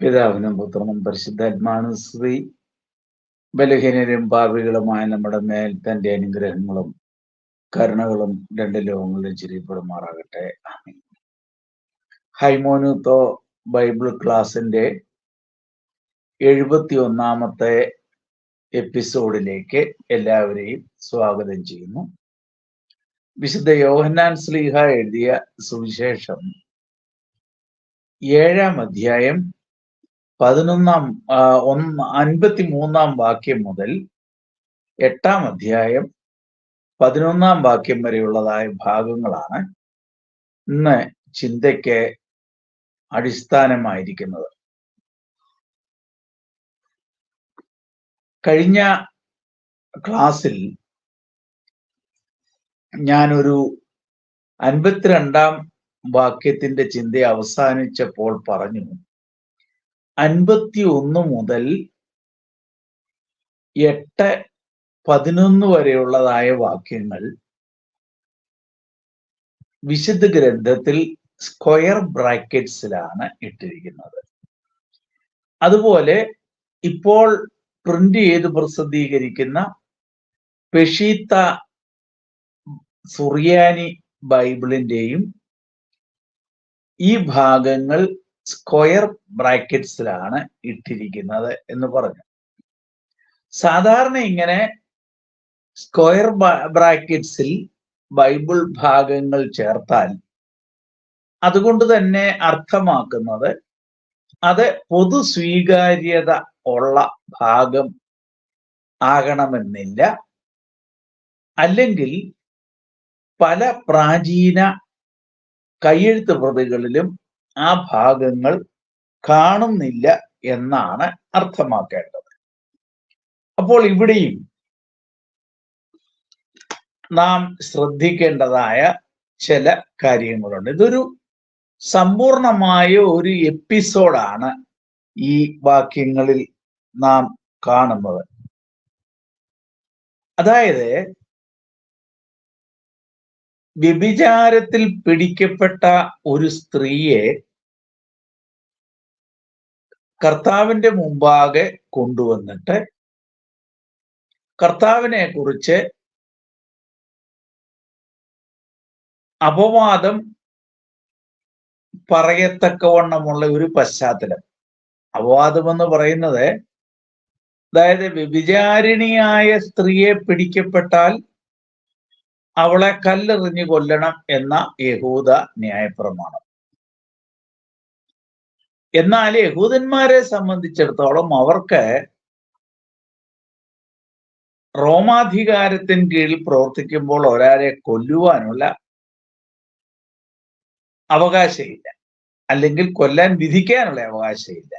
പിതാവിനും പുത്രനും പരിശുദ്ധാത്മാനും സ്ത്രീ ബലഹീനരും പാർവികളുമായ നമ്മുടെ മേൽ തന്റെ അനുഗ്രഹങ്ങളും കരുണകളും രണ്ട് ലോകങ്ങളിലും ചിരിപ്പെടുമാറാകട്ടെ ഹൈമോനുത്തോ ബൈബിൾ ക്ലാസിന്റെ എഴുപത്തി ഒന്നാമത്തെ എപ്പിസോഡിലേക്ക് എല്ലാവരെയും സ്വാഗതം ചെയ്യുന്നു. വിശുദ്ധ യോഹന്നാൻ സ്ലീഹ എഴുതിയ സുവിശേഷം ഏഴാം അധ്യായം പതിനൊന്നാം ഒന്ന് അൻപത്തി മൂന്നാം വാക്യം മുതൽ എട്ടാം അധ്യായം പതിനൊന്നാം വാക്യം വരെയുള്ളതായ ഭാഗങ്ങളാണ് ഇന്ന് ചിന്തയ്ക്ക് അടിസ്ഥാനമായിരിക്കുന്നത്. കഴിഞ്ഞ ക്ലാസ്സിൽ ഞാനൊരു അൻപത്തിരണ്ടാം വാക്യത്തിന്റെ ചിന്ത അവസാനിച്ചപ്പോൾ പറഞ്ഞു. അൻപത്തി ഒന്ന് മുതൽ എട്ട് പതിനൊന്ന് വരെയുള്ളതായ വാക്യങ്ങൾ വിശുദ്ധ ഗ്രന്ഥത്തിൽ സ്ക്വയർ ബ്രാക്കറ്റ്സിലാണ് ഇട്ടിരിക്കുന്നത്. അതുപോലെ ഇപ്പോൾ പ്രിന്റ് ചെയ്ത് പ്രസിദ്ധീകരിക്കുന്ന പെഷീത്ത സുറിയാനി ബൈബിളിന്റെയും ഈ ഭാഗങ്ങൾ സ്ക്വയർ ബ്രാക്കറ്റ്സിലാണ് ഇട്ടിരിക്കുന്നത് എന്ന് പറഞ്ഞു. സാധാരണ ഇങ്ങനെ സ്ക്വയർ ബ്രാക്കറ്റ്സിൽ ബൈബിൾ ഭാഗങ്ങൾ ചേർത്താൽ അതുകൊണ്ട് തന്നെ അർത്ഥമാക്കുന്നത് അത് പൊതു സ്വീകാര്യത ഉള്ള ഭാഗം ആകണമെന്നില്ല. അല്ലെങ്കിൽ പല പ്രാചീന കയ്യെഴുത്ത് പ്രതികളിലും ആ ഭാഗങ്ങൾ കാണുന്നില്ല എന്നാണ് അർത്ഥമാക്കേണ്ടത്. അപ്പോൾ ഇവിടെയും നാം ശ്രദ്ധിക്കേണ്ടതായ ചില കാര്യങ്ങളുണ്ട്. ഇതൊരു സമ്പൂർണമായ ഒരു എപ്പിസോഡാണ് ഈ വാക്യങ്ങളിൽ നാം കാണുന്നത്. അതായത് വ്യഭിചാരത്തിൽ പിടിക്കപ്പെട്ട ഒരു സ്ത്രീയെ കർത്താവിന്റെ മുമ്പാകെ കൊണ്ടുവന്നിട്ട് കർത്താവിനെ കുറിച്ച് അപവാദം പറയത്തക്കവണ്ണമുള്ള ഒരു പശ്ചാത്തലം. അപവാദം എന്ന് പറയുന്നത് അതായത് വ്യഭിചാരിണിയായ സ്ത്രീയെ പിടിക്കപ്പെട്ടാൽ അവളെ കല്ലെറിഞ്ഞു കൊല്ലണം എന്ന യഹൂദ ന്യായപ്രമാണം. എന്നാൽ യഹൂദന്മാരെ സംബന്ധിച്ചിടത്തോളം അവർക്ക് റോമാധികാരത്തിന് കീഴിൽ പ്രവർത്തിക്കുമ്പോൾ ഒരാളെ കൊല്ലുവാനുള്ള അവകാശമില്ല. അല്ലെങ്കിൽ കൊല്ലാൻ വിധിക്കാനുള്ള അവകാശമില്ല.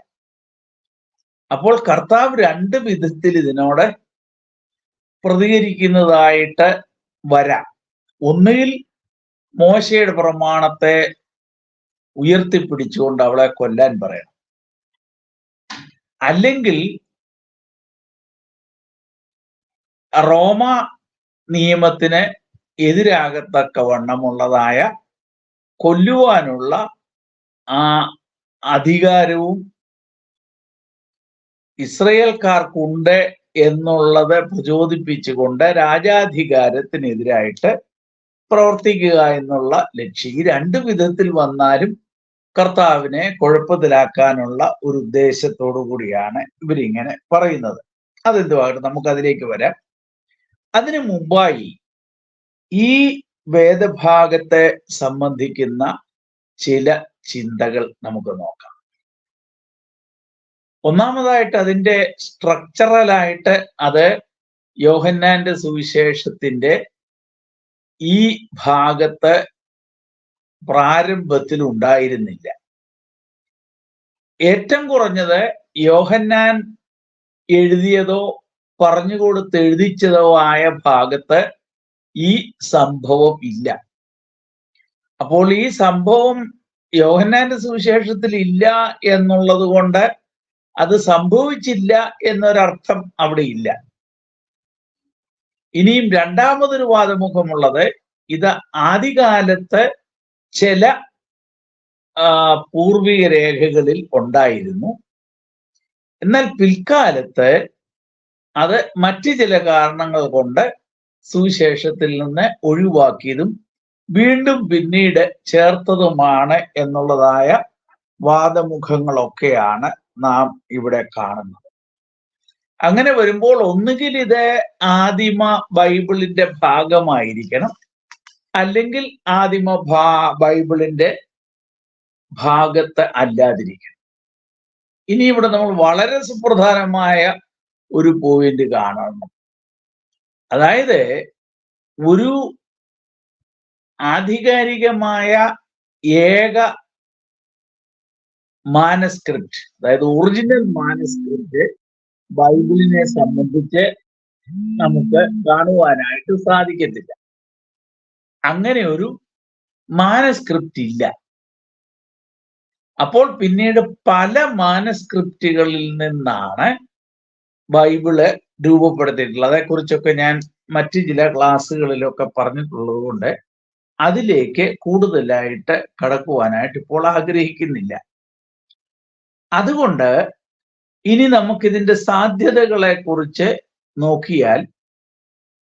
അപ്പോൾ കർത്താവ് രണ്ട് വിധത്തിൽ ഇതിനോട് പ്രതികരിക്കുന്നതായിട്ട് വരാം. ഒന്നുകിൽ മോശയുടെ പ്രമാണത്തെ ഉയർത്തിപ്പിടിച്ചുകൊണ്ട് അവളെ കൊല്ലാൻ പറയണം. അല്ലെങ്കിൽ റോമ നിയമത്തിന് എതിരാകത്തക്കവണ്ണമുള്ളതായ കൊല്ലുവാനുള്ള ആ അധികാരവും ഇസ്രയേൽക്കാർക്കുണ്ട് എന്നുള്ളത് പ്രചോദിപ്പിച്ചുകൊണ്ട് രാജാധികാരത്തിനെതിരായിട്ട് പ്രവർത്തിക്കുക എന്നുള്ള ലക്ഷ്യം. ഈ രണ്ട് വിധത്തിൽ വന്നാലും കർത്താവിനെ കുഴപ്പത്തിലാക്കാനുള്ള ഒരു ഉദ്ദേശത്തോടു കൂടിയാണ് ഇവരിങ്ങനെ പറയുന്നത്. നമുക്ക് അതിലേക്ക് വരാം. അതിനു മുമ്പായി ഈ വേദഭാഗത്തെ സംബന്ധിക്കുന്ന ചില ചിന്തകൾ നമുക്ക് നോക്കാം. ഒന്നാമതായിട്ട് അതിന്റെ സ്ട്രക്ചറലായിട്ട് അത് യോഹന്നാന്റെ സുവിശേഷത്തിന്റെ ഈ ഭാഗത്ത് പ്രാരംഭത്തിൽ ഉണ്ടായിരുന്നില്ല. ഏറ്റവും കുറഞ്ഞത് യോഹന്നാൻ എഴുതിയതോ പറഞ്ഞു കൊടുത്ത് എഴുതിച്ചതോ ആയ ഭാഗത്ത് ഈ സംഭവം ഇല്ല. അപ്പോൾ ഈ സംഭവം യോഹന്നാന്റെ സുവിശേഷത്തിൽ ഇല്ല എന്നുള്ളത് കൊണ്ട് അത് സംഭവിച്ചില്ല എന്നൊരർത്ഥം അവിടെ ഇല്ല. ഇനിയും രണ്ടാമതൊരു വാദമുഖമുള്ളത് ഇത് ആദ്യകാലത്ത് ചില പൂർവിക രേഖകളിൽ ഉണ്ടായിരുന്നു. എന്നാൽ പിൽക്കാലത്ത് അത് മറ്റു ചില കാരണങ്ങൾ കൊണ്ട് സുവിശേഷത്തിൽ നിന്ന് ഒഴിവാക്കിയതും വീണ്ടും പിന്നീട് ചേർത്തതുമാണ് എന്നുള്ളതായ വാദമുഖങ്ങളൊക്കെയാണ് നാം ഇവിടെ കാണുന്നത് അങ്ങനെ വരുമ്പോൾ ഒന്നുകിൽ ഇത് ആദിമ ബൈബിളിന്റെ ഭാഗമായിരിക്കണം അല്ലെങ്കിൽ ആദിമ ഭാ ബൈബിളിന്റെ ഭാഗത്ത് അല്ലാതിരിക്കണം. ഇനി ഇവിടെ നമ്മൾ വളരെ സുപ്രധാനമായ ഒരു പോയിന്റ് കാണണം. അതായത് ഒരു ആധികാരികമായ ഏക മാനസ്ക്രിപ്റ്റ് അതായത് ഒറിജിനൽ മാനസ്ക്രിപ്റ്റ് ബൈബിളിനെ സംബന്ധിച്ച് നമുക്ക് കാണുവാനായിട്ട് സാധിക്കത്തില്ല. അങ്ങനെ ഒരു മാനസ്ക്രിപ്റ്റ് ഇല്ല. അപ്പോൾ പിന്നീട് പല മാനസ്ക്രിപ്റ്റുകളിൽ നിന്നാണ് ബൈബിൾ രൂപപ്പെടുത്തിയിട്ടുള്ളത്. അതേക്കുറിച്ചൊക്കെ ഞാൻ മറ്റ് ചില ക്ലാസ്സുകളിലൊക്കെ പറഞ്ഞിട്ടുള്ളത് കൊണ്ട് അതിലേക്ക് കൂടുതലായിട്ട് കടക്കുവാനായിട്ട് ഇപ്പോൾ ആഗ്രഹിക്കുന്നില്ല. അതുകൊണ്ട് ഇനി നമുക്കിതിന്റെ സാധ്യതകളെ കുറിച്ച് നോക്കിയാൽ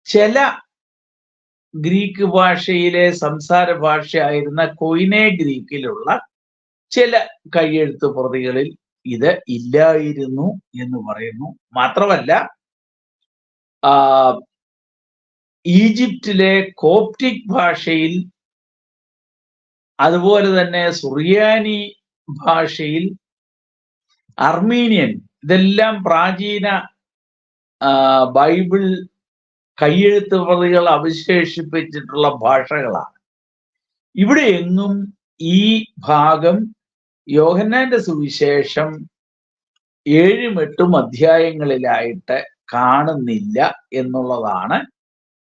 ചില ഗ്രീക്ക് ഭാഷയിലെ സംസാര ഭാഷയായിരുന്ന കൊയിനെ ഗ്രീക്കിലുള്ള ചില കൈയെഴുത്ത് പ്രതികളിൽ ഇത് ഇല്ലായിരുന്നു എന്ന് പറയുന്നു. മാത്രമല്ല ഈജിപ്തിലെ കോപ്റ്റിക് ഭാഷയിൽ അതുപോലെ തന്നെ സുറിയാനി ഭാഷയിൽ അർമീനിയൻ ഇതെല്ലാം പ്രാചീന ബൈബിൾ കയ്യെഴുത്ത് പ്രതികൾ അവശേഷിപ്പിച്ചിട്ടുള്ള ഭാഷകളാണ്. ഇവിടെ എങ്ങും ഈ ഭാഗം യോഹന്നാന്റെ സുവിശേഷം ഏഴും എട്ടും അധ്യായങ്ങളിലായിട്ട് കാണുന്നില്ല എന്നുള്ളതാണ്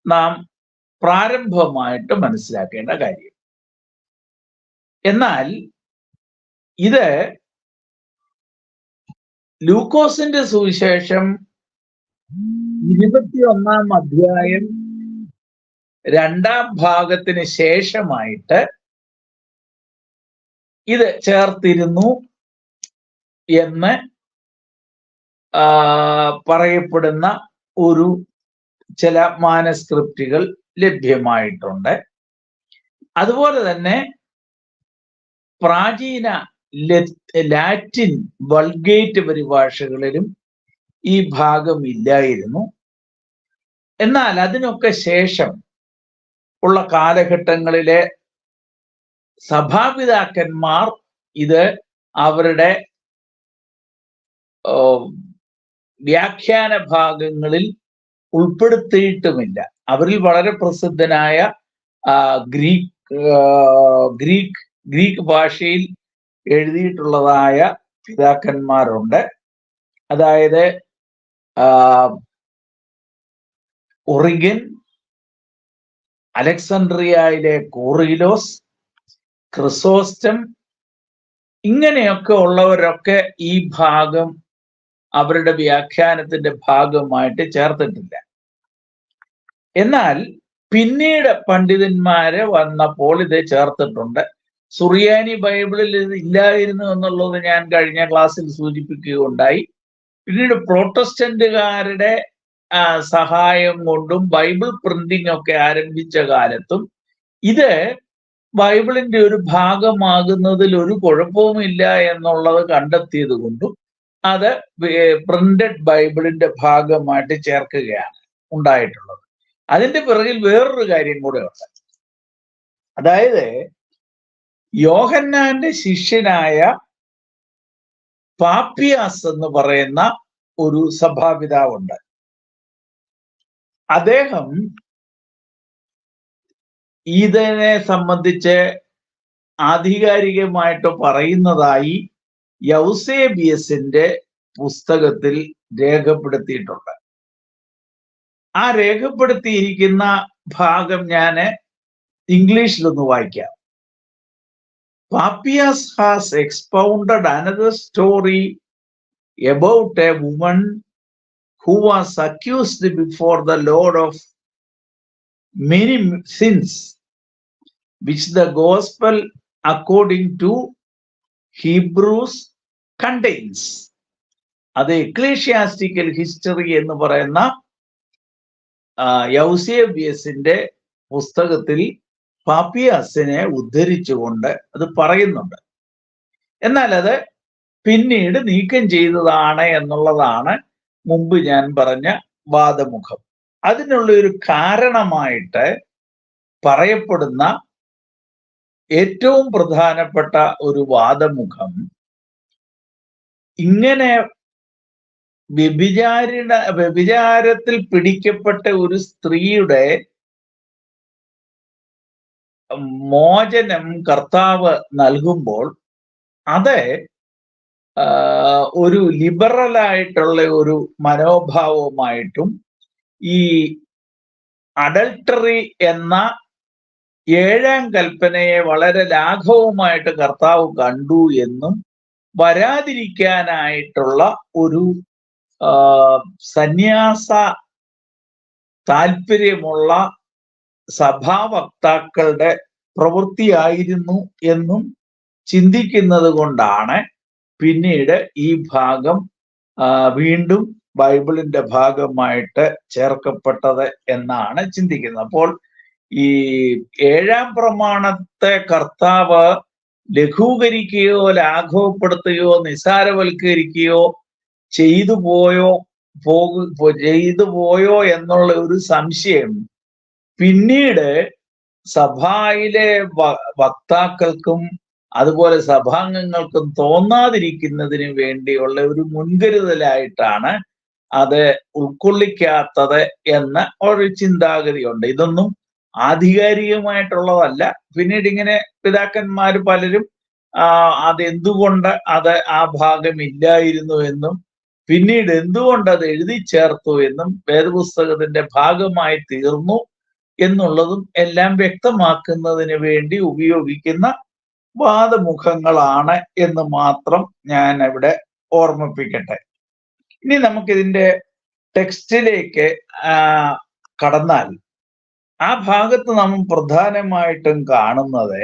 നാം പ്രാരംഭമായിട്ട് മനസ്സിലാക്കേണ്ട കാര്യം. എന്നാൽ ഇത് ലൂക്കോസിന്റെ സുവിശേഷം ഇരുപത്തിയൊന്നാം അധ്യായം രണ്ടാം ഭാഗത്തിന് ശേഷമായിട്ട് ഇത് ചേർത്തിരുന്നു എന്ന് പറയപ്പെടുന്ന ഒരു ചില മാനസ്ക്രിപ്റ്റുകൾ ലഭ്യമായിട്ടുണ്ട്. അതുപോലെ തന്നെ പ്രാചീന ലാറ്റിൻ വൾഗേറ്റ് പരിഭാഷകളിലും ഈ ഭാഗം ഇല്ലായിരുന്നു. എന്നാൽ അതിനൊക്കെ ശേഷം ഉള്ള കാലഘട്ടങ്ങളിലെ സഭാപിതാക്കന്മാർ ഇത് അവരുടെ വ്യാഖ്യാന ഭാഗങ്ങളിൽ ഉൾപ്പെടുത്തിയിട്ടുമില്ല. അവരിൽ വളരെ പ്രസിദ്ധനായ ഗ്രീക്ക് ഗ്രീക്ക് ഗ്രീക്ക് ഭാഷയിൽ എഴുതിയിട്ടുള്ളതായ പിതാക്കന്മാരുണ്ട്. അതായത് ഒറിഗിൻ അലക്സാണ്ട്രിയയിലെ കോറിലോസ് ക്രിസോസ്റ്റം ഇങ്ങനെയൊക്കെ ഉള്ളവരൊക്കെ ഈ ഭാഗം അവരുടെ വ്യാഖ്യാനത്തിന്റെ ഭാഗമായിട്ട് ചേർത്തിട്ടില്ല. എന്നാൽ പിന്നീട് പണ്ഡിതന്മാര് വന്നപ്പോൾ ഇത് ചേർത്തിട്ടുണ്ട്. സുറിയാനി ബൈബിളിൽ ഇത് ഇല്ലായിരുന്നു എന്നുള്ളത് ഞാൻ കഴിഞ്ഞ ക്ലാസ്സിൽ സൂചിപ്പിക്കുകയുണ്ടായി. പിന്നീട് പ്രോട്ടസ്റ്റന്റുകാരുടെ സഹായം കൊണ്ടും ബൈബിൾ പ്രിന്റിംഗ് ഒക്കെ ആരംഭിച്ച കാലത്തും ഇത് ബൈബിളിന്റെ ഒരു ഭാഗമാകുന്നതിൽ ഒരു കുഴപ്പവുമില്ല എന്നുള്ളത് കണ്ടെത്തിയത് കൊണ്ടും അത് പ്രിന്റഡ് ബൈബിളിന്റെ ഭാഗമായിട്ട് ചേർക്കുകയാണ് ഉണ്ടായിട്ടുള്ളത്. അതിന്റെ പിറകിൽ വേറൊരു കാര്യം കൂടെ ഉണ്ട്. അതായത് യോഹന്നാന്റെ ശിഷ്യനായ പാപ്പിയാസ് എന്ന് പറയുന്ന ഒരു സഭാപിതാവുണ്ട്. അദ്ദേഹം ഇതിനെ സംബന്ധിച്ച് ആധികാരികമായിട്ട് പറയുന്നതായി യൗസേബിയസിന്റെ പുസ്തകത്തിൽ രേഖപ്പെടുത്തിയിട്ടുണ്ട്. ആ രേഖപ്പെടുത്തിയിരിക്കുന്ന ഭാഗം ഞാൻ ഇംഗ്ലീഷിലൊന്ന് വായിക്കാം. Papias has expounded another story about a woman who was accused before the Lord of many sins, which the gospel, according to Hebrews contains that ecclesiastical history എന്ന് പറയുന്ന യൗസേബിയസിന്റെ പുസ്തകത്തിൽ പാപ്പിയാസിനെ ഉദ്ധരിച്ചുകൊണ്ട് അത് പറയുന്നുണ്ട്. എന്നാൽ അത് പിന്നീട് നീക്കം ചെയ്തതാണ് എന്നുള്ളതാണ് മുമ്പ് ഞാൻ പറഞ്ഞ വാദമുഖം. അതിനുള്ള ഒരു കാരണമായിട്ട് പറയപ്പെടുന്ന ഏറ്റവും പ്രധാനപ്പെട്ട ഒരു വാദമുഖം ഇങ്ങനെ വ്യഭിചാരിണ വ്യഭിചാരത്തിൽ പിടിക്കപ്പെട്ട ഒരു സ്ത്രീയുടെ മോചനം കർത്താവ് നൽകുമ്പോൾ അത് ഒരു ലിബറലായിട്ടുള്ള ഒരു മനോഭാവവുമായിട്ടും ഈ അഡൽട്ടറി എന്ന ഏഴാം കൽപ്പനയെ വളരെ ലാഘവമായിട്ട് കർത്താവ് കണ്ടു എന്നും വരാതിരിക്കാനായിട്ടുള്ള ഒരു സന്യാസ താല്പര്യമുള്ള സഭാവക്താക്കളുടെ പ്രവൃത്തിയായിരുന്നു എന്നും ചിന്തിക്കുന്നത് കൊണ്ടാണ് പിന്നീട് ഈ ഭാഗം വീണ്ടും ബൈബിളിന്റെ ഭാഗമായിട്ട് ചേർക്കപ്പെട്ടത് എന്നാണ് ചിന്തിക്കുന്നത്. അപ്പോൾ ഈ ഏഴാം പ്രമാണത്തെ കർത്താവ് ലഘൂകരിക്കുകയോ ലാഘവപ്പെടുത്തുകയോ നിസാരവൽക്കരിക്കുകയോ ചെയ്തു പോയോ പോകു ചെയ്തു പോയോ എന്നുള്ള ഒരു സംശയം പിന്നീട് സഭയിലെ വക്താക്കൾക്കും അതുപോലെ സഭാംഗങ്ങൾക്കും തോന്നാതിരിക്കുന്നതിന് വേണ്ടിയുള്ള ഒരു മുൻകരുതലായിട്ടാണ് അത് ഉൾക്കൊള്ളിക്കാത്തത് എന്ന ഒരു ചിന്താഗതിയുണ്ട്. ഇതൊന്നും ആധികാരികമായിട്ടുള്ളതല്ല. പിന്നീട് ഇങ്ങനെ പിതാക്കന്മാർ പലരും അതെന്തുകൊണ്ട് അത് ആ ഭാഗം ഇല്ലായിരുന്നു എന്നും പിന്നീട് എന്തുകൊണ്ട് അത് എഴുതി ചേർത്തു എന്നും വേദപുസ്തകത്തിന്റെ ഭാഗമായി തീർന്നു. എന്നുള്ളതും എല്ലാം വ്യക്തമാക്കുന്നതിന് വേണ്ടി ഉപയോഗിക്കുന്ന വാദമുഖങ്ങളാണ് എന്ന് മാത്രം ഞാൻ അവിടെ ഓർമ്മിപ്പിക്കട്ടെ. ഇനി നമുക്കിതിന്റെ ടെക്സ്റ്റിലേക്ക് കടന്നാൽ. ആ ഭാഗത്ത് നാം പ്രധാനമായിട്ടും കാണുന്നത്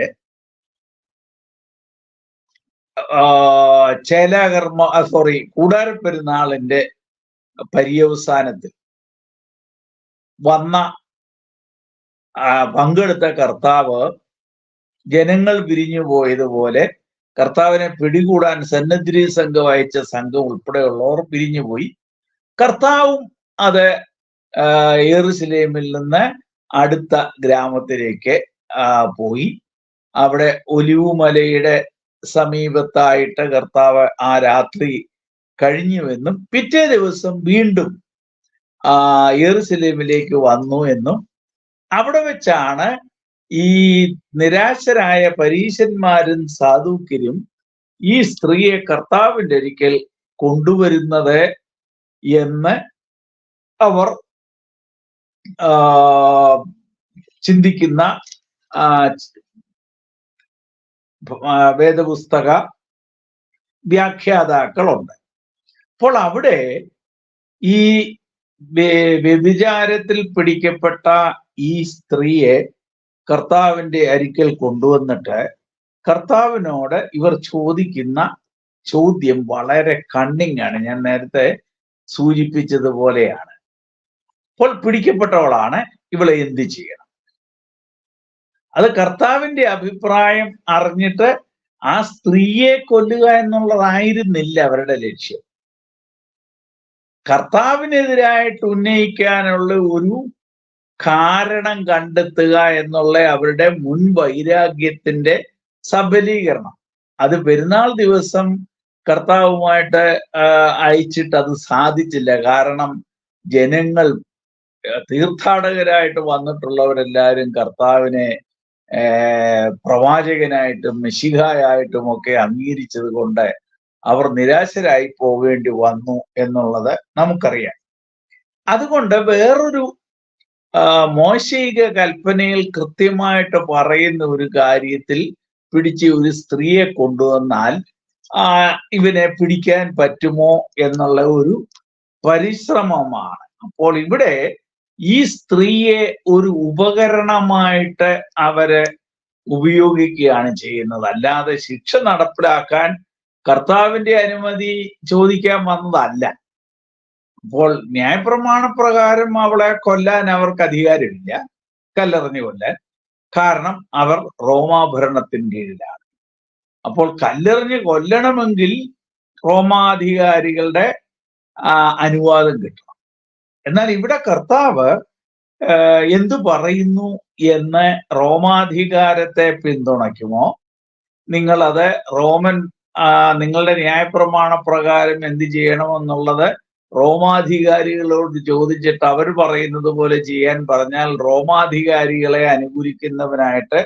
ചേലാകർമ്മ സോറി കൂടാരപ്പെരുന്നാളിന്റെ പര്യവസാനത്തിൽ വന്ന പങ്കെടുത്ത കർത്താവ് ജനങ്ങൾ പിരിഞ്ഞു പോയതുപോലെ കർത്താവിനെ പിടികൂടാൻ സന്നദ്ധി സംഘം അയച്ച സംഘം ഉൾപ്പെടെയുള്ളവർ പിരിഞ്ഞുപോയി കർത്താവും അത് ഏറുസലേമിൽ നിന്ന് അടുത്ത ഗ്രാമത്തിലേക്ക് പോയി. അവിടെ ഒലിവുമലയുടെ സമീപത്തായിട്ട് കർത്താവ് ആ രാത്രി കഴിഞ്ഞുവെന്നും പിറ്റേ ദിവസം വീണ്ടും ആ യെറുസലേമിലേക്ക് വന്നു എന്നും അവിടെ വെച്ചാണ് ഈ നിരാശരായ പരീശന്മാരും സാധുക്യരും ഈ സ്ത്രീയെ കർത്താവിന്റെ ഒരിക്കൽ കൊണ്ടുവരുന്നത് എന്ന് അവർ ചിന്തിക്കുന്ന വേദപുസ്തക വ്യാഖ്യാതാക്കളുണ്ട്. അപ്പോൾ അവിടെ ഈ വ്യഭിചാരത്തിൽ പിടിക്കപ്പെട്ട ഈ സ്ത്രീയെ കർത്താവിന്റെ അരിക്കൽ കൊണ്ടുവന്നിട്ട് കർത്താവിനോട് ഇവർ ചോദിക്കുന്ന ചോദ്യം വളരെ കണ്ണിങ് ആണ്. ഞാൻ നേരത്തെ സൂചിപ്പിച്ചതുപോലെയാണ്. അപ്പോൾ പിടിക്കപ്പെട്ടവളാണ് ഇവളെ എന്ത് ചെയ്യണം? അത് കർത്താവിന്റെ അഭിപ്രായം അറിഞ്ഞിട്ട് ആ സ്ത്രീയെ കൊല്ലുക എന്നുള്ളതായിരുന്നില്ല അവരുടെ ലക്ഷ്യം. കർത്താവിനെതിരായിട്ട് ഉന്നയിക്കാനുള്ള ഒരു കാരണം കണ്ടെത്തുക എന്നുള്ള അവരുടെ മുൻ വൈരാഗ്യത്തിന്റെ സബലീകരണം. അത് പെരുന്നാൾ ദിവസം കർത്താവുമായിട്ട് അയച്ചിട്ട് അത് സാധിച്ചില്ല. കാരണം ജനങ്ങൾ തീർത്ഥാടകരായിട്ട് വന്നിട്ടുള്ളവരെല്ലാവരും കർത്താവിനെ പ്രവാചകനായിട്ടും മിശിഹായായിട്ടും ഒക്കെ അംഗീകരിച്ചത് കൊണ്ട് അവർ നിരാശരായി പോവേണ്ടി വന്നു എന്നുള്ളത് നമുക്കറിയാം. അതുകൊണ്ട് വേറൊരു മോശയിക കൽപ്പനയിൽ കൃത്യമായിട്ട് പറയുന്ന ഒരു കാര്യത്തിൽ പിടിച്ച് ഒരു സ്ത്രീയെ കൊണ്ടുവന്നാൽ ഇവനെ പിടിക്കാൻ പറ്റുമോ എന്നുള്ള ഒരു പരിശ്രമമാണ്. അപ്പോൾ ഇവിടെ ഈ സ്ത്രീയെ ഒരു ഉപകരണമായിട്ട് അവർ ഉപയോഗിക്കുകയാണ് ചെയ്യുന്നത്. അല്ലാതെ ശിക്ഷ നടപ്പിലാക്കാൻ കർത്താവിന്റെ അനുമതി ചോദിക്കാൻ വന്നതല്ല. അപ്പോൾ ന്യായപ്രമാണ പ്രകാരം അവളെ കൊല്ലാൻ അവർക്ക് അധികാരമില്ല. കല്ലെറിഞ്ഞു കൊല്ലാൻ. കാരണം അവർ റോമാഭരണത്തിന് കീഴിലാണ്. അപ്പോൾ കല്ലെറിഞ്ഞ് കൊല്ലണമെങ്കിൽ റോമാധികാരികളുടെ അനുവാദം കിട്ടണം. എന്നാൽ ഇവിടെ കർത്താവ് എന്തു പറയുന്നു എന്ന് റോമാധികാരത്തെ പിന്തുണയ്ക്കുമോ? നിങ്ങളത് റോമൻ നിങ്ങളുടെ ന്യായപ്രമാണ പ്രകാരം എന്ത് ചെയ്യണമെന്നുള്ളത് റോമാധികാരികളോട് ചോദിച്ചിട്ട് അവർ പറയുന്നത് പോലെ ചെയ്യാൻ പറഞ്ഞാൽ റോമാധികാരികളെ അനുകൂലിക്കുന്നവനായിട്ട്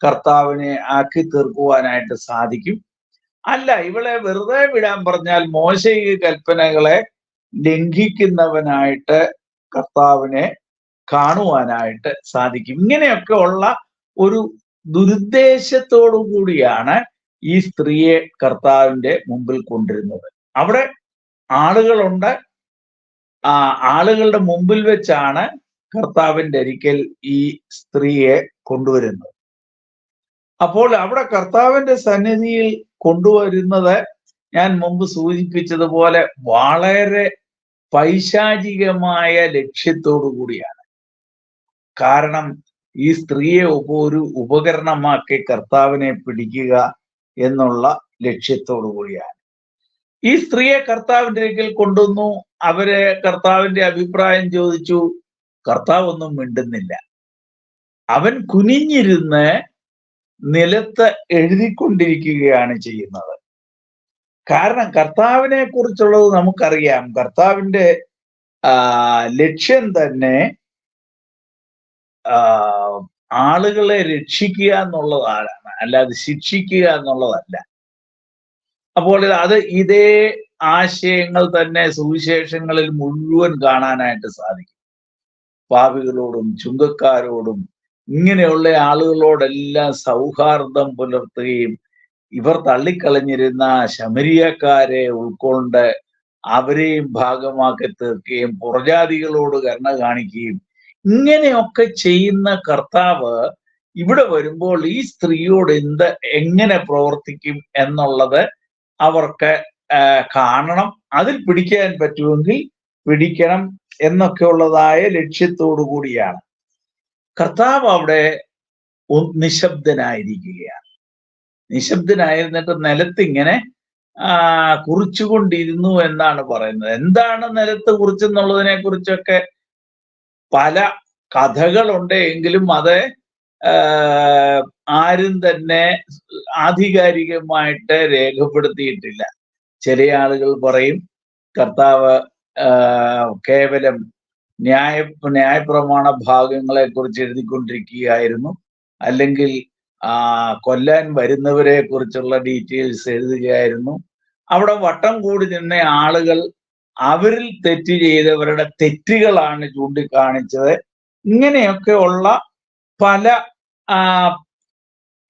കർത്താവിനെ ആക്കി തീർക്കുവാനായിട്ട് സാധിക്കും. അല്ല ഇവളെ വെറുതെ വിടാൻ പറഞ്ഞാൽ മോശയിക കൽപ്പനകളെ ലംഘിക്കുന്നവനായിട്ട് കർത്താവിനെ കാണുവാനായിട്ട് സാധിക്കും. ഇങ്ങനെയൊക്കെ ഉള്ള ഒരു ദുരുദ്ദേശത്തോടു കൂടിയാണ് ഈ സ്ത്രീയെ കർത്താവിന്റെ മുമ്പിൽ കൊണ്ടിരുന്നത് അവിടെ ആളുകളുണ്ട്. ആ ആളുകളുടെ മുമ്പിൽ വെച്ചാണ് കർത്താവിന്റെ അരിക്കൽ ഈ സ്ത്രീയെ കൊണ്ടുവരുന്നത്. അപ്പോൾ അവിടെ കർത്താവിന്റെ സന്നിധിയിൽ കൊണ്ടുവരുന്നത് ഞാൻ മുമ്പ് സൂചിപ്പിച്ചതുപോലെ വളരെ പൈശാചികമായ ലക്ഷ്യത്തോടു കൂടിയാണ്. കാരണം ഈ സ്ത്രീയെ ഒരു ഉപകരണമാക്കി കർത്താവിനെ പിടിക്കുക എന്നുള്ള ലക്ഷ്യത്തോടു കൂടിയാണ്. ഈ സ്ത്രീയെ കർത്താവിന്റെ അടുക്കൽ കൊണ്ടുവന്നു. അവരെ കർത്താവിന്റെ അഭിപ്രായം ചോദിച്ചു. കർത്താവ് ഒന്നും മിണ്ടുന്നില്ല. അവൻ കുനിഞ്ഞിരുന്ന് നിലത്ത് എഴുതിക്കൊണ്ടിരിക്കുകയാണ് ചെയ്യുന്നത്. കാരണം കർത്താവിനെ കുറിച്ചുള്ളത് നമുക്കറിയാം കർത്താവിന്റെ ലക്ഷ്യം തന്നെ ആളുകളെ രക്ഷിക്കുക എന്നുള്ളതാണ്. അല്ലാതെ ശിക്ഷിക്കുക എന്നുള്ളതല്ല. അപ്പോൾ അത് ഇതേ ആശയങ്ങൾ തന്നെ സുവിശേഷങ്ങളിൽ മുഴുവൻ കാണാനായിട്ട് സാധിക്കും. പാപികളോടും ചുങ്കക്കാരോടും ഇങ്ങനെയുള്ള ആളുകളോടെല്ലാം സൗഹാർദ്ദം പുലർത്തുകയും ഇവർ തള്ളിക്കളഞ്ഞിരുന്ന ശമരിയക്കാരെ ഉൾക്കൊണ്ട് അവരെയും ഭാഗമാക്കി തീർക്കുകയും പുറജാതികളോട് കരുണ കാണിക്കുകയും ഇങ്ങനെയൊക്കെ ചെയ്യുന്ന കർത്താവ് ഇവിടെ വരുമ്പോൾ ഈ സ്ത്രീയോട് എന്ത് എങ്ങനെ പ്രവർത്തിക്കും എന്നുള്ളത് അവർക്ക് കാണണം അതിൽ പിടിക്കാൻ പറ്റുമെങ്കിൽ പിടിക്കണം എന്നൊക്കെയുള്ളതായ ലക്ഷ്യത്തോടു കൂടിയാണ്. കർത്താവ് അവിടെ നിശബ്ദനായിരിക്കുകയാണ്. നിശബ്ദനായിരുന്നിട്ട് നിലത്തിങ്ങനെ കുറിച്ചുകൊണ്ടിരുന്നു എന്നാണ് പറയുന്നത്. എന്താണ് നിലത്ത് കുറിച്ചെന്നുള്ളതിനെ കുറിച്ചൊക്കെ പല കഥകളുണ്ട് എങ്കിലും അത് ആരും തന്നെ ആധികാരികമായിട്ട് രേഖപ്പെടുത്തിയിട്ടില്ല. ചില ആളുകൾ പറയും കർത്താവ് കേവലം ന്യായ ന്യായപ്രമാണ ഭാഗങ്ങളെ കുറിച്ച് എഴുതിക്കൊണ്ടിരിക്കുകയായിരുന്നു. അല്ലെങ്കിൽ കൊല്ലാൻ വരുന്നവരെ കുറിച്ചുള്ള ഡീറ്റെയിൽസ് എഴുതുകയായിരുന്നു. അവിടെ വട്ടം കൂടി നിന്ന ആളുകൾ അവരിൽ തെറ്റ് ചെയ്തവരുടെ തെറ്റുകളാണ് ചൂണ്ടിക്കാണിച്ചത്. ഇങ്ങനെയൊക്കെ ഉള്ള പല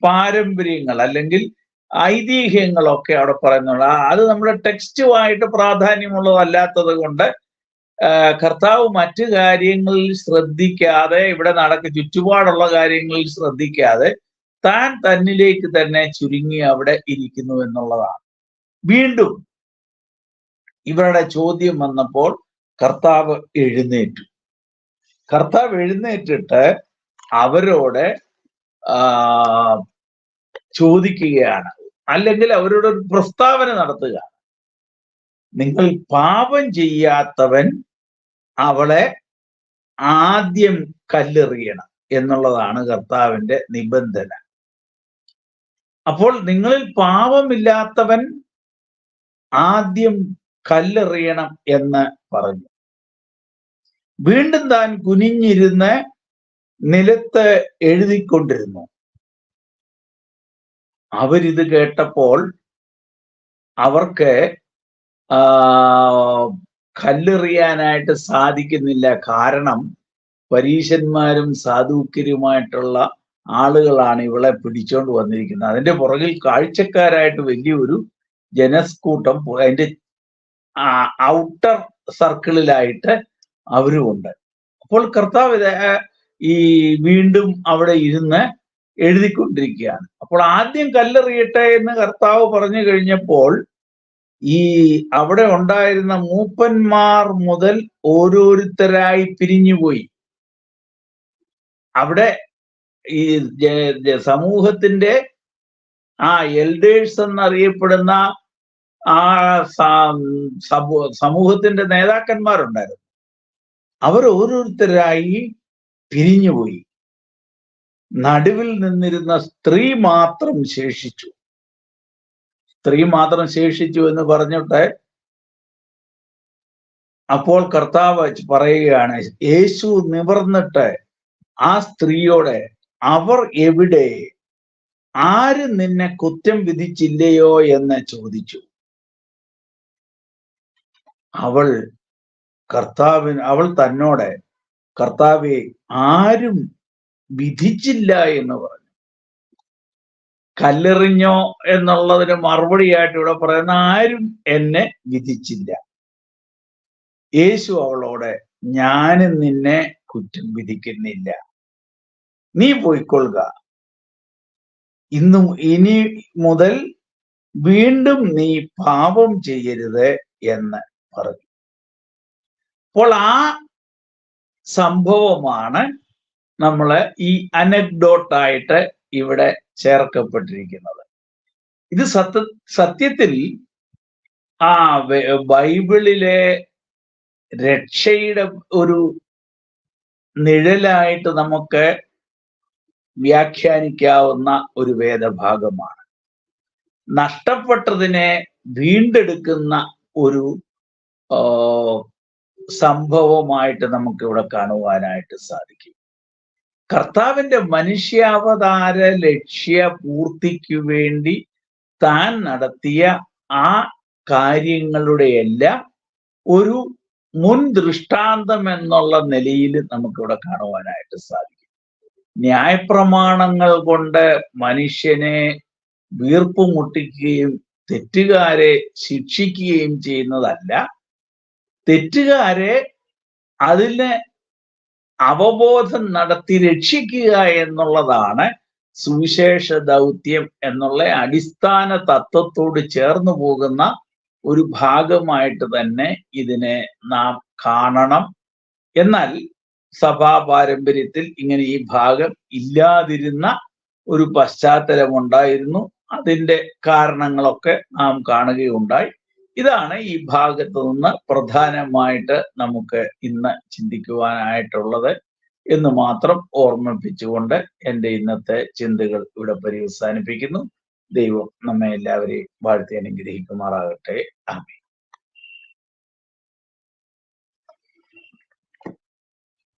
പാരമ്പര്യങ്ങൾ അല്ലെങ്കിൽ ഐതിഹ്യങ്ങളൊക്കെ അവിടെ പറയുന്നുണ്ട്. അത് നമ്മുടെ ടെക്സ്റ്റുമായിട്ട് പ്രാധാന്യമുള്ളതല്ലാത്തത് കൊണ്ട് കർത്താവ് മറ്റു കാര്യങ്ങളിൽ ശ്രദ്ധിക്കാതെ ഇവിടെ നടക്ക ചുറ്റുപാടുള്ള കാര്യങ്ങളിൽ ശ്രദ്ധിക്കാതെ താൻ തന്നിലേക്ക് തന്നെ ചുരുങ്ങി അവിടെ ഇരിക്കുന്നു എന്നുള്ളതാണ്. വീണ്ടും ഇവരുടെ ചോദ്യം വന്നപ്പോൾ കർത്താവ് എഴുന്നേറ്റു. കർത്താവ് എഴുന്നേറ്റിട്ട് അവരോട് ചോദിക്കുകയാണ്. അല്ലെങ്കിൽ അവരോട് ഒരു പ്രസ്താവന നടത്തുക. നിങ്ങൾ പാപം ചെയ്യാത്തവൻ അവളെ ആദ്യം കല്ലെറിയണം എന്നുള്ളതാണ് കർത്താവിന്റെ നിബന്ധന. അപ്പോൾ നിങ്ങളിൽ പാപമില്ലാത്തവൻ ആദ്യം കല്ലെറിയണം എന്ന് പറഞ്ഞു. വീണ്ടും താൻ കുനിഞ്ഞിരുന്ന് നിലത്ത് എഴുതിക്കൊണ്ടിരുന്നു. അവരിത് കേട്ടപ്പോൾ അവർക്ക് കല്ലെറിയാനായിട്ട് സാധിക്കുന്നില്ല. കാരണം പരീശന്മാരും സാധുക്യരുമായിട്ടുള്ള ആളുകളാണ് ഇവളെ പിടിച്ചോണ്ട് വന്നിരിക്കുന്നത്. അതിന്റെ പുറകിൽ കാഴ്ചക്കാരായിട്ട് വലിയൊരു ജനസ്കൂട്ടം അതിന്റെ ഔട്ടർ സർക്കിളിലായിട്ട് അവരുമുണ്ട്. അപ്പോൾ കർത്താവ് ഈ വീണ്ടും അവിടെ ഇരുന്ന് എഴുതിക്കൊണ്ടിരിക്കുകയാണ്. അപ്പോൾ ആദ്യം കല്ലെറിയട്ടെ എന്ന് കർത്താവ് പറഞ്ഞു കഴിഞ്ഞപ്പോൾ ഈ അവിടെ ഉണ്ടായിരുന്ന മൂപ്പന്മാർ മുതൽ ഓരോരുത്തരായി പിരിഞ്ഞുപോയി അവിടെ ഈ സമൂഹത്തിന്റെ ആ എൽഡേഴ്സ് എന്നറിയപ്പെടുന്ന ആ സമൂഹത്തിന്റെ നേതാക്കന്മാരുണ്ടായിരുന്നു. അവർ ഓരോരുത്തരായി പിരിഞ്ഞുപോയി. നടുവിൽ നിന്നിരുന്ന സ്ത്രീ മാത്രം ശേഷിച്ചു. സ്ത്രീ മാത്രം ശേഷിച്ചു എന്ന് പറഞ്ഞിട്ട് അപ്പോൾ കർത്താവ് പറയുകയാണ് യേശു നിവർന്നിട്ട് ആ സ്ത്രീയോട് അവർ എവിടെ? ആര് നിന്നെ കുറ്റം വിധിച്ചില്ലയോ എന്ന് ചോദിച്ചു. അവൾ കർത്താവിന് അവൾ തന്നോട് കർത്താവെ ആരും വിധിച്ചില്ല എന്ന് പറഞ്ഞു. കല്ലെറിഞ്ഞോ എന്നുള്ളതിന് മറുപടിയായിട്ട് ഇവിടെ പറയുന്ന ആരും എന്നെ വിധിച്ചില്ല. യേശു അവളോട് ഞാനും നിന്നെ കുറ്റം വിധിക്കുന്നില്ല. നീ പോയിക്കൊള്ളുക. ഇന്നും ഇനി മുതൽ വീണ്ടും നീ പാപം ചെയ്യരുത് എന്ന് പറഞ്ഞു. അപ്പോൾ ആ സംഭവമാണ് നമ്മൾ ഈ അനക്ഡോട്ടായിട്ട് ഇവിടെ ചേർക്കപ്പെട്ടിരിക്കുന്നത്. ഇത് സത്യ സത്യത്തിൽ ആ ബൈബിളിലെ രക്ഷയുടെ ഒരു നിഴലായിട്ട് നമുക്ക് വ്യാഖ്യാനിക്കാവുന്ന ഒരു വേദഭാഗമാണ്. നഷ്ടപ്പെട്ടതിനെ വീണ്ടെടുക്കുന്ന ഒരു സംഭവമായിട്ട് നമുക്ക് ഇവിടെ കാണുവാനായിട്ട് സാധിക്കും. കർത്താവിന്റെ മനുഷ്യാവതാര ലക്ഷ്യ പൂർത്തിക്കു വേണ്ടി താൻ നടത്തിയ ആ കാര്യങ്ങളുടെ എല്ലാം ഒരു മുൻ ദൃഷ്ടാന്തം എന്നുള്ള നിലയിൽ നമുക്കിവിടെ കാണുവാനായിട്ട് സാധിക്കും. ന്യായപ്രമാണങ്ങൾ കൊണ്ട് മനുഷ്യനെ വീർപ്പ് മുട്ടിക്കുകയും തെറ്റുകാരെ ശിക്ഷിക്കുകയും ചെയ്യുന്നതല്ല തെറ്റുകാരെ അതിനെ അവബോധം നടത്തി രക്ഷിക്കുക എന്നുള്ളതാണ് സുവിശേഷ ദൗത്യം എന്നുള്ള അടിസ്ഥാന തത്വത്തോട് ചേർന്നു പോകുന്ന ഒരു ഭാഗമായിട്ട് തന്നെ ഇതിനെ നാം കാണണം. എന്നാൽ സഭാ പാരമ്പര്യത്തിൽ ഇങ്ങനെ ഈ ഭാഗം ഇല്ലാതിരുന്ന ഒരു പശ്ചാത്തലമുണ്ടായിരുന്നു. അതിന്റെ കാരണങ്ങളൊക്കെ നാം കാണുകയുണ്ടായി. ഇതാണ് ഈ ഭാഗത്ത് നിന്ന് പ്രധാനമായിട്ട് നമുക്ക് ഇന്ന് ചിന്തിക്കുവാനായിട്ടുള്ളത് എന്ന് മാത്രം ഓർമ്മിപ്പിച്ചുകൊണ്ട് എന്റെ ഇന്നത്തെ ചിന്തകൾ ഇവിടെ പര്യവസാനിപ്പിക്കുന്നു. ദൈവം നമ്മെ എല്ലാവരെയും വാഴ്ത്തി അനുഗ്രഹിക്കുമാറാകട്ടെ. ആമേൻ.